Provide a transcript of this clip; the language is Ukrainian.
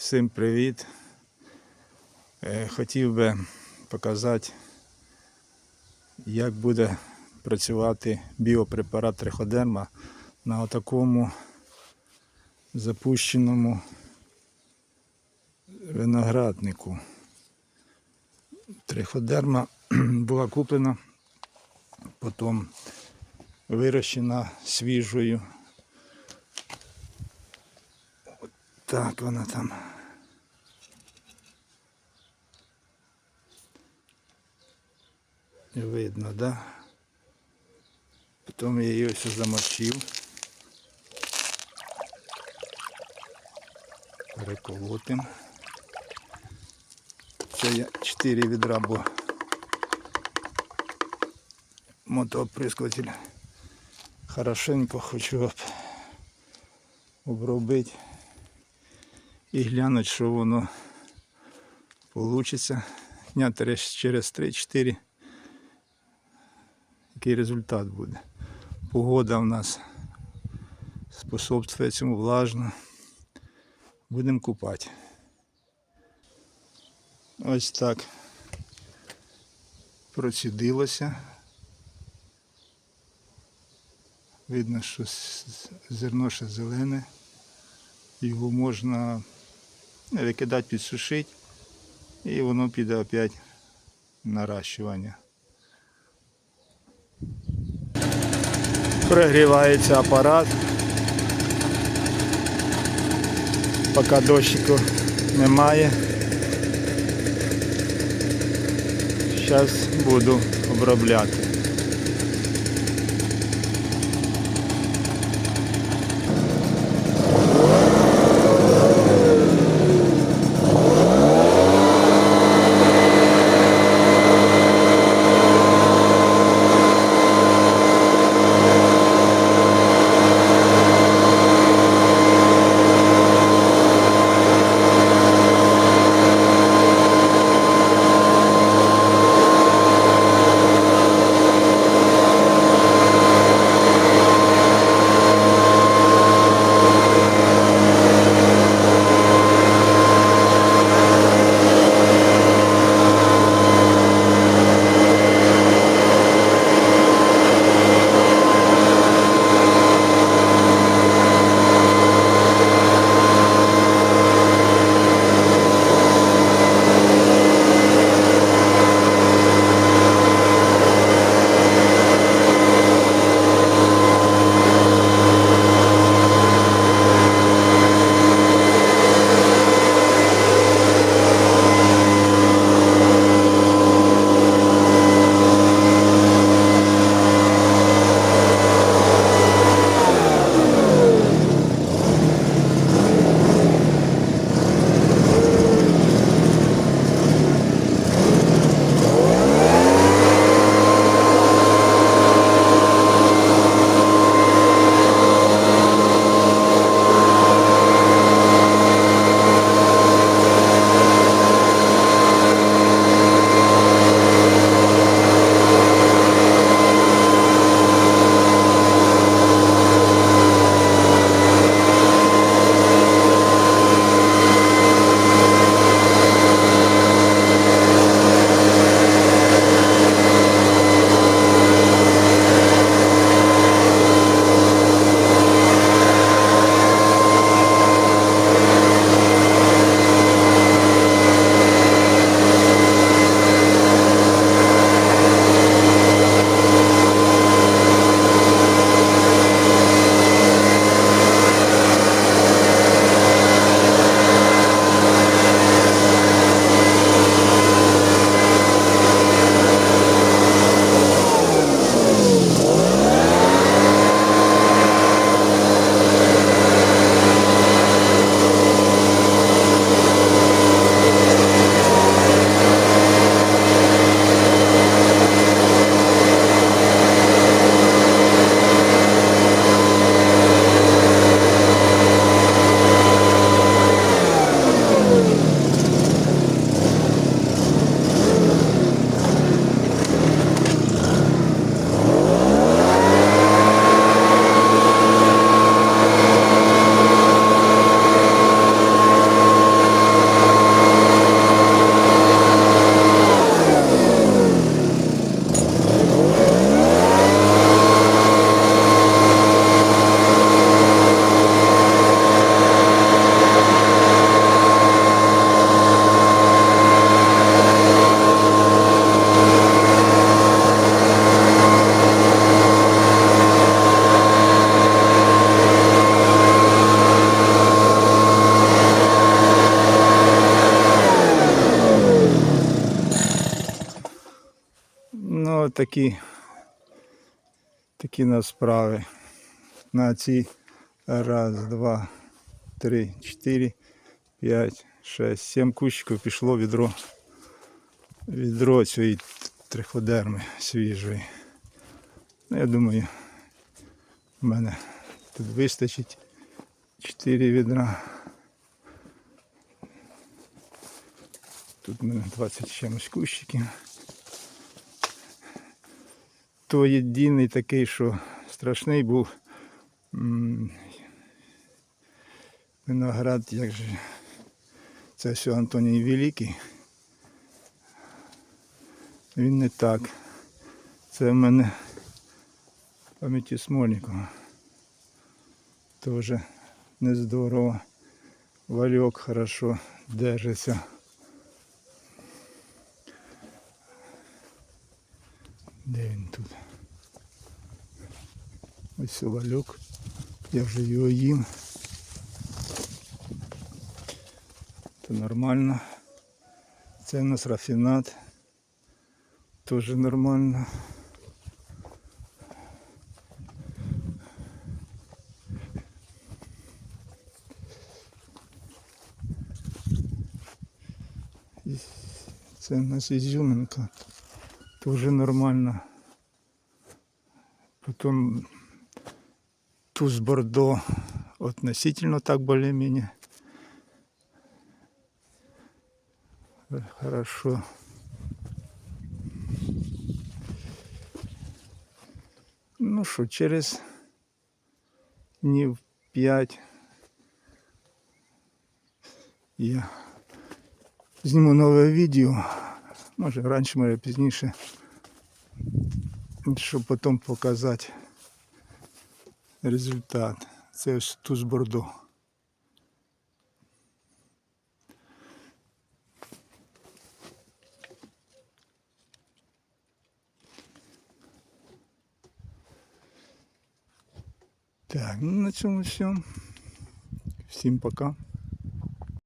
Всім привіт. Е, Хотів би показати, як буде працювати біопрепарат триходерма на такому запущеному винограднику. Триходерма була куплена, потім вирощена свіжою. Так вона там. Видно, да? Потім я її ось замочив. Переколотим. Це я 4 відра, бо мотооприскуватель хорошенько хочу об- обробити і глянуть, що воно вийде. Дня через 3-4 який результат буде. Погода у нас способствує цьому влажно. Будемо купати. Ось так процідилося. Видно, що зерно ще зелене. Його можна викидати, підсушити, і воно піде опять наращування. Прогрівається апарат. Поки дощику немає. Зараз буду обробляти. Отакі такі нас справи. На ці раз, два, три, чотири, п'ять, шесть, сім кущиків пішло відро. Відро цієї триходерми свіжої. Ну, я думаю, в мене тут вистачить 4 відра. Тут в мене 20 з чимось кущиків. То єдиний такий, що страшний був виноград, як же це все Антоній Великий. Він не так. Це в мене пам'яті Смольникова. Тоже не здорово. Вальок хорошо держиться. Де він тут? Ось вальок. Я вже його їм. Це нормально. Це у нас рафінат. Тоже нормально. Це у нас ізюминка. Тоже нормально. Потом туз бордо относительно так более-менее. Э, Хорошо. Ну що, через днів 5 я зніму нове відео. Може раніше, може пізніше. Щоб потім показати результат. Це ось туз бордо. Так, ну на цьому все. Всім пока.